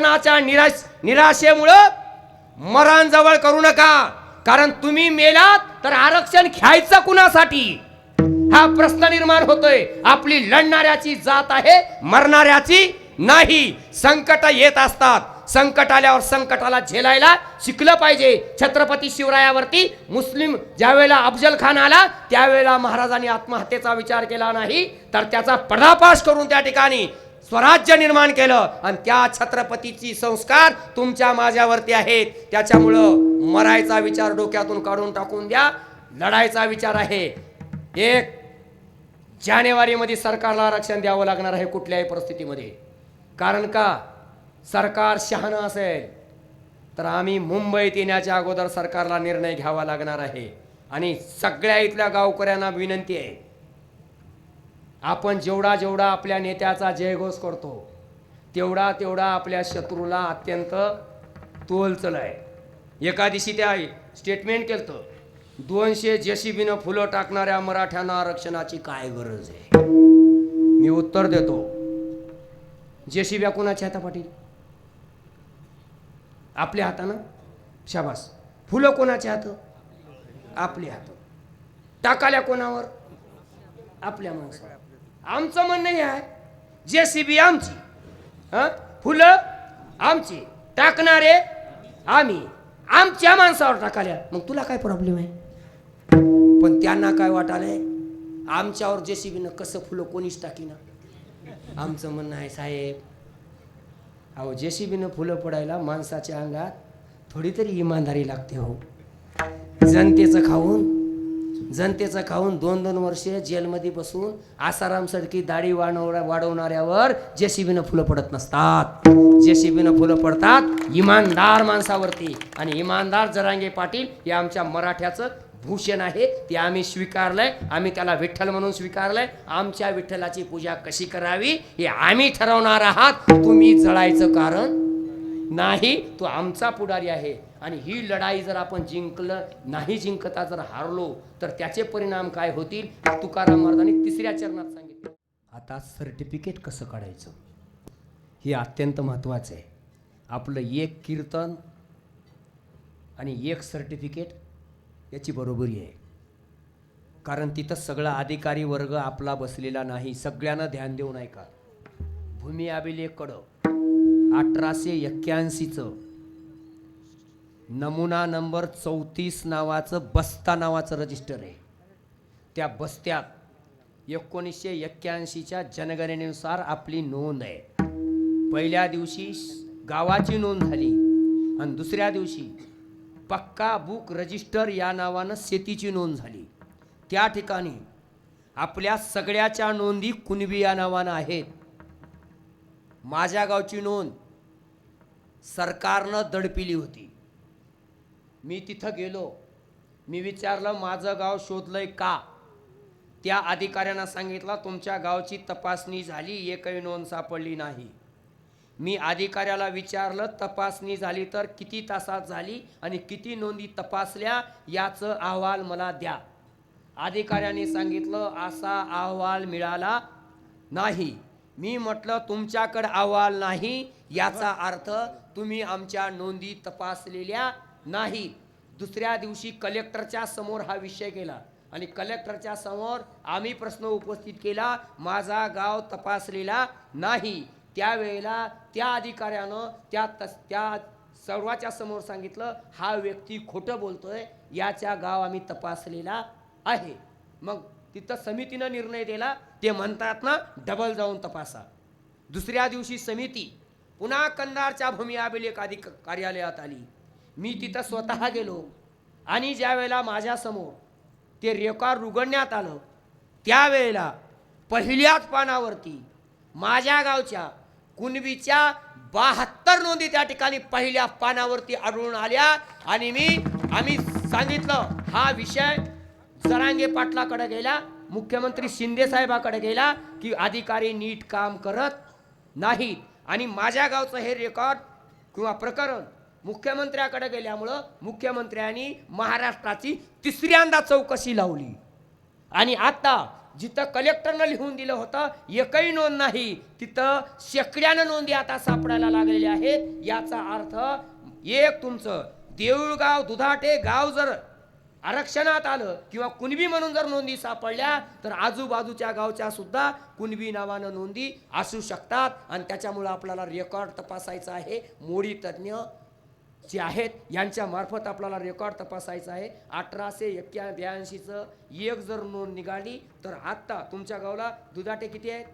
निराश निराशेमुळं मरण जवळ करू नका. कारण तुम्ही मेलात तर आरक्षण घ्यायचं कुणासाठी? हा प्रश्न निर्माण होतोय. आपली लढणाऱ्याची जात आहे मरणाऱ्याची नाही. संकट येत असतात. संकट आल्यावर संकटाला झेलायला शिकलं पाहिजे. छत्रपती शिवरायावरती मुस्लिम ज्यावेळेला अफजल खान आला त्यावेळेला महाराजांनी आत्महत्येचा विचार केला नाही तर त्याचा पर्दापाश करून त्या ठिकाणी स्वराज्य निर्माण केलं आणि त्या छत्रपतीची संस्कार तुमच्या माझ्यावरती आहेत. त्याच्यामुळं मरायचा विचार डोक्यातून काढून टाकून द्या. लढायचा विचार आहे. एक जानेवारीमध्ये सरकारला आरक्षण द्यावं लागणार आहे कुठल्याही परिस्थितीमध्ये. कारण का? सरकार शहाणं असेल तर आम्ही मुंबईत येण्याच्या अगोदर सरकारला निर्णय घ्यावा लागणार आहे. आणि सगळ्या इथल्या गावकऱ्यांना विनंती आहे. आपण जेवढा जेवढा आपल्या नेत्याचा जयघोष करतो तेवढा तेवढा आपल्या शत्रूला अत्यंत तोलचल आहे एका दिवशी त्या स्टेटमेंट केलं दोनशे जेसीबीनं फुलं टाकणाऱ्या मराठ्यांना आरक्षणाची काय गरज आहे? मी उत्तर देतो. जेसीब्या कोणाच्या हाता पाटील? आपल्या हातानं? शाबास. फुलं कोणाच्या हात आपल्या हात टाकाल्या कोणावर? आपल्या माणसावर. आमचं म्हणणं हे आहे जे सी बी आमची फुलं आमची टाकणारे आम्ही. आमच्या माणसावर टाकाल्या. मग तुला काय प्रॉब्लेम आहे? पण त्यांना काय वाटालंय? आमच्यावर जे सी बीनं कसं फुलं कोणीच टाकीना आमचं म्हणणं आहे साहेब अहो जे सी बीनं फुलं पडायला माणसाच्या अंगात थोडी तरी इमानदारी लागते हो. जनतेचं खाऊन जनतेचं खाऊन दोन दोन वर्षे जेलमध्ये बसून आसारामसारखी दाढी वाढवण्या वाढवणाऱ्यावर जेसीबीनं फुलं पडत नसतात. जेसीबीनं फुलं पडतात इमानदार माणसावरती. आणि इमानदार जरांगे पाटील हे आमच्या मराठ्याचं भूषण आहे ते आम्ही स्वीकारलंय आम्ही त्याला विठ्ठल म्हणून स्वीकारलंय. आमच्या विठ्ठलाची पूजा कशी करावी हे आम्ही ठरवणार आहात. तुम्ही जळायचं कारण नाही तो आमचा पुढारी आहे. आणि ही लढाई जर आपण जिंकलं नाही जिंकता जर हारलो तर त्याचे परिणाम काय होतील? तुकाराम महाराजांनी तिसऱ्या चरणात सांगितलं. आता सर्टिफिकेट कसं काढायचं? हे अत्यंत महत्त्वाचं आहे. आपलं एक कीर्तन आणि एक सर्टिफिकेट याची बरोबरी आहे. कारण तिथं सगळा अधिकारी वर्ग आपला बसलेला नाही. सगळ्यांना ध्यान देऊन ऐका भूमी अभिलेखकडं अठराशे एक्क्याऐंशीचं नमुना नंबर चौतीस नावाचं बस्ता नावाचं रजिस्टर आहे. त्या बस्त्यात एकोणीसशे एक्क्याऐंशीच्या जनगणनेनुसार आपली नोंद आहे. पहिल्या दिवशी गावाची नोंद झाली आणि दुसऱ्या दिवशी पक्का बुक रजिस्टर या नावानं शेतीची नोंद झाली. त्या ठिकाणी आपल्या सगळ्याच्या नोंदी कुणबी या नावानं आहेत. माझ्या गावची नोंद सरकारनं दडपिली होती. मी तिथं गेलो. मी विचारलं माझं गाव शोधलंय का? त्या अधिकाऱ्यांना सांगितलं तुमच्या गावची तपासणी झाली एकही नोंद सापडली नाही. मी अधिकाऱ्याला विचारलं तपासणी झाली तर किती तासात झाली आणि किती नोंदी तपासल्या याचं अहवाल मला द्या. अधिकाऱ्याने सांगितलं असा अहवाल मिळाला नाही. मी म्हटलं तुमच्याकडं अहवाल नाही याचा अर्थ तुम्ही आमच्या नोंदी तपासलेल्या नाही. दुसऱ्या दिवशी कलेक्टरच्या समोर हा विषय केला. आणि कलेक्टरच्या समोर आम्ही प्रश्न उपस्थित केला. माझा गाव तपासलेला नाही. त्यावेळेला त्या अधिकाऱ्यानं त्या तस त्या सर्वाच्या समोर सांगितलं हा व्यक्ती खोटं बोलतोय याच्या गाव आम्ही तपासलेला आहे. मग तिथं समितीनं निर्णय दिला. ते म्हणतात ना डबल जाऊन तपासा. दुसऱ्या दिवशी समिती पुन्हा कंधारच्या भूमी अभिलेख अधिक कार्यालयात आली. मी तिथं स्वतः गेलो आणि ज्या वेळेला माझ्यासमोर ते रेकॉर्ड उघडण्यात आलं त्यावेळेला पहिल्याच पानावरती माझ्या गावच्या कुणबीच्या बहात्तर नोंदी त्या ठिकाणी पहिल्या पानावरती आढळून आल्या आणि मी आम्ही सांगितलं हा विषय जरांगे पाटलाकडे गेला मुख्यमंत्री शिंदे साहेबाकडे गेला की अधिकारी नीट काम करत नाहीत. आणि माझ्या गावचं हे रेकॉर्ड किंवा प्रकरण मुख्यमंत्र्याकडे गेल्यामुळं मुख्यमंत्र्यांनी महाराष्ट्राची तिसऱ्यांदा चौकशी लावली. आणि आता जिथं कलेक्टरनं लिहून दिलं होतं एकही नोंद नाही तिथं शेकड्यानं नोंदी आता सापडायला लागलेल्या आहेत. याचा अर्थ एक तुमचं देऊळगाव दुधाटे गाव जर आरक्षणात आलं किंवा कुणबी म्हणून जर नोंदी सापडल्या तर आजूबाजूच्या गावच्या सुद्धा कुणबी नावानं नोंदी असू शकतात. आणि त्याच्यामुळं आपल्याला रेकॉर्ड तपासायचा आहे. मोडी तज्ज्ञ जे आहेत यांच्या मार्फत आपल्याला रेकॉर्ड तपासायचा आहे. अठराशे एक्क्या ब्याऐंशीचं एक जर नोंद निघाली तर आत्ता तुमच्या गावाला दुधाटे किती आहेत?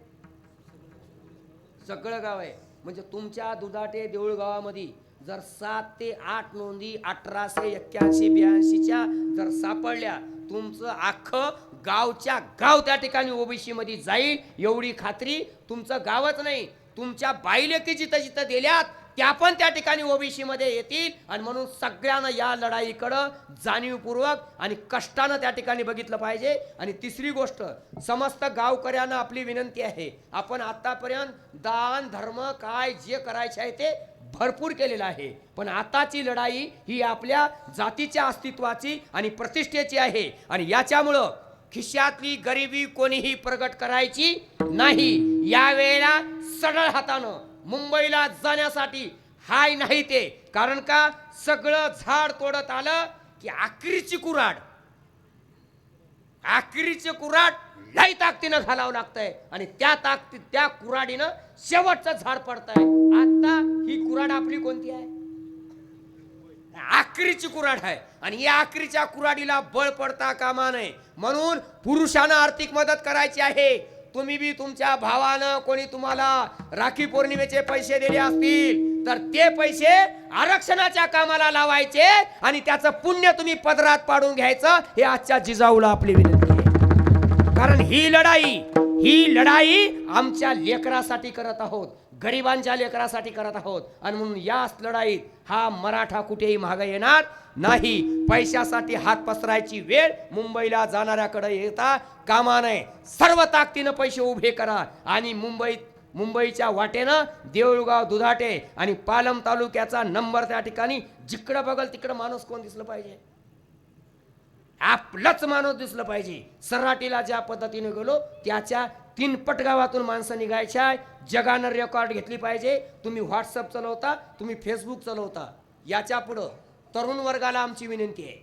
सगळं गाव आहे. म्हणजे तुमच्या दुधाटे देऊळ गावामध्ये जर सात ते आठ नोंदी अठराशे एक्क्याऐंशी ब्याऐंशीच्या जर सापडल्या तुमचं अख्खं गावच्या गाव त्या ठिकाणी ओबीसी मध्ये जाईल एवढी खात्री तुमचं गावच नाही. तुमच्या बाईलेकी जिथं जिथं दिल्यात. त्या पण त्या ठिकाणी ओबीसी मध्ये येतील. आणि म्हणून सगळ्यांना या लढाईकडं जाणीवपूर्वक आणि कष्टानं त्या ठिकाणी बघितलं पाहिजे. आणि तिसरी गोष्ट समस्त गावकऱ्यांना आपली विनंती आहे. आपण आतापर्यंत दान धर्म काय जे करायचे आहे ते भरपूर केलेलं आहे. पण आताची लढाई ही आपल्या जातीच्या अस्तित्वाची आणि प्रतिष्ठेची आहे. आणि याच्यामुळं खिशातली गरिबी कोणीही प्रगट करायची नाही. यावेळेला सरळ हातानं मुंबईला जाण्यासाठी हाय नाही ते. कारण का? सगळं झाड तोडत आलं की आखरीची कुराड आखरीचे कुराड लई ताकदीनं घालावं लागतंय. आणि त्या ताकदी त्या कुराडीनं शेवटचं झाड पडतंय. आता ही कुराड आपली कोणती आहे? आखरीची कुराड आहे. आणि या आखरीच्या कुराडीला बळ पडता कामा नये. म्हणून पुरुषांना आर्थिक मदत करायची आहे. तुम्ही बी तुमच्या भावानं कोणी तुम्हाला राखी पौर्णिमेचे पैसे दिले असतील तर ते पैसे आरक्षणाच्या कामाला लावायचे आणि त्याचं पुण्य तुम्ही पदरात पाडून घ्यायचं हे आजच्या जिजाऊला आपली विनंती आहे. कारण ही लढाई ही लढाई आमच्या लेकरासाठी करत आहोत. गरिबांच्या लेकरासाठी करत आहोत. आणि म्हणून याच लढाईत हा मराठा कुठेही मागं येणार नाही. पैशासाठी हात पसरायची वेळ मुंबईला जाणाऱ्याकडे येता कामा नये. सर्व ताकदीनं पैसे उभे करा. आणि मुंबईत मुंबईच्या वाटेनं देऊळगाव दुधाटे आणि पालम तालुक्याचा नंबर त्या ठिकाणी जिकडं बघल तिकडं माणूस कोण दिसलं पाहिजे? आपलंच माणूस दिसलं पाहिजे. सराटीला ज्या पद्धतीने गेलो त्याच्या तीन पट गावातून माणसं निघायच्या जगानं रेकॉर्ड घेतली पाहिजे. तुम्ही व्हॉट्सअप चालवता तुम्ही फेसबुक चालवता. याच्या पुढं तरुण वर्गाला आमची विनंती आहे.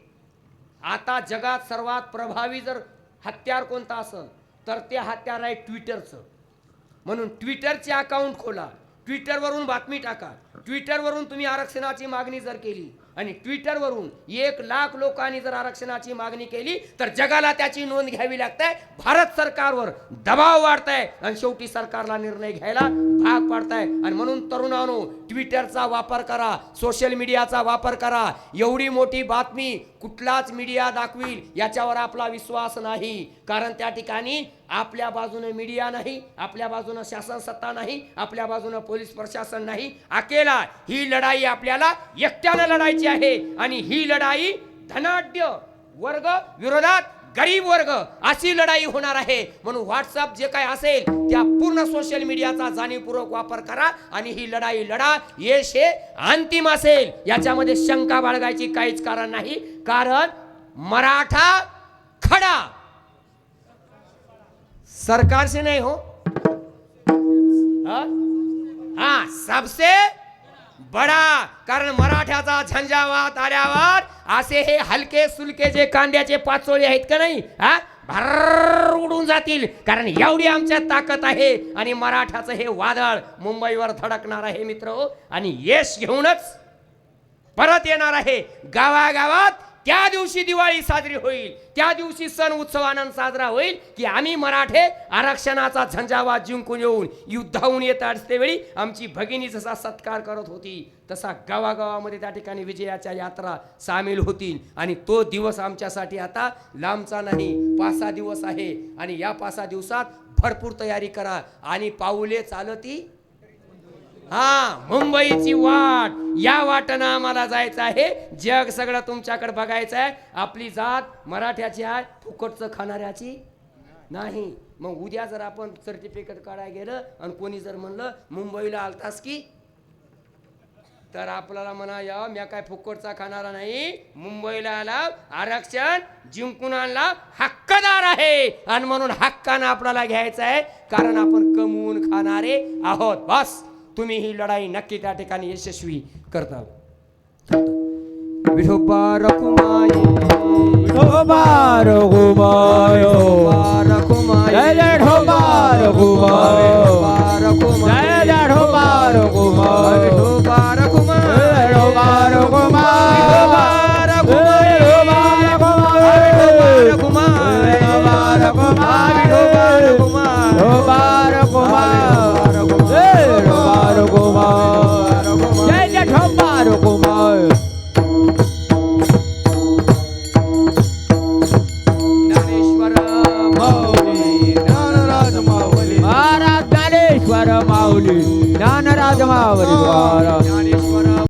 आता जगात सर्वात प्रभावी जर हत्यार कोणता असेल तर ते हत्यार आहे ट्विटरचं म्हणून ट्विटरचे अकाउंट खोला. ट्विटरवरून बातमी टाका. ट्विटरवरून तुम्ही आरक्षणाची मागणी जर केली आणि ट्विटरवरून एक लाख लोकांनी जर आरक्षणाची मागणी केली तर जगाला त्याची नोंद घ्यावी लागते. भारत सरकारवर दबाव वाढताय आणि शेवटी सरकारला निर्णय घ्यायला भाग पाडताय. आणि म्हणून तरुणांनो ट्विटरचा वापर करा सोशल मीडियाचा वापर करा. एवढी मोठी बातमी कुठलाच मीडिया दाखवील याच्यावर आपला विश्वास नाही. कारण त्या ठिकाणी आपल्या बाजूने मीडिया नाही आपल्या बाजूनं शासन सत्ता नाही आपल्या बाजूनं पोलीस प्रशासन नाही. अकेला ही लढाई आपल्याला एकट्यानं लढायची आहे आणि ही लढाई धनाढ्य वर्ग विरोधात गरीब वर्ग अशी लढाई होणार आहे. म्हणून व्हॉट्सअप जे काय असेल त्या पूर्ण सोशल मीडियाचा जाणीवपूर्वक वापर करा आणि ही लढाई लढा. यश हे अंतिम असेल. याच्यामध्ये शंका बाळगायची काहीच कारण नाही. कारण मराठा खडा. सरकारशी नाही हो? हा सबसे बडा कारण मराठ्याचा झंझावात आल्यावर असे हे हलके सुलके जे कांद्याचे पाचोळे आहेत का नाही हा? भर उडून जातील. कारण एवढी आमच्यात ताकद आहे आणि मराठ्याचं हे वादळ मुंबईवर धडकणार आहे मित्र. आणि यश घेऊनच परत येणार आहे गावागावात त्या दिवशी दिवाळी साजरी होईल. त्या दिवशी सण उत्सव आनंद साजरा होईल की आम्ही मराठे आरक्षणाचा झंझावात जिंकून येऊन युद्धाहून येत असतेवेळी आमची भगिनी जसा सत्कार करत होती तसा गावागावामध्ये त्या ठिकाणी विजयाच्या यात्रा सामील होतील. आणि तो दिवस आमच्यासाठी आता लांबचा नाही पाच सहा दिवस आहे. आणि या पाच सहा दिवसात भरपूर तयारी करा. आणि पाऊले चालती हा मुंबईची वाट. या वाटनं आम्हाला जायचं आहे. जग सगळं तुमच्याकडे बघायचं आहे. आपली जात मराठ्याची आहे फुकटचं खाणाऱ्याची नाही. मग उद्या जर आपण सर्टिफिकेट काढायला गेलं आणि कोणी जर म्हणलं मुंबईला आलतास की? तर आपल्याला म्हणा या मी काय फुकटचा खाणारा नाही. मुंबईला आला आरक्षण जिंकून आणला हक्कदार आहे. आणि म्हणून हक्कानं आपल्याला घ्यायचं आहे कारण आपण कमवून खाणारे आहोत. बस. तुम्ही ही लढाई नक्की त्या ठिकाणी यशस्वी करता विठोबा रखुमाई विठोबा रखुमाई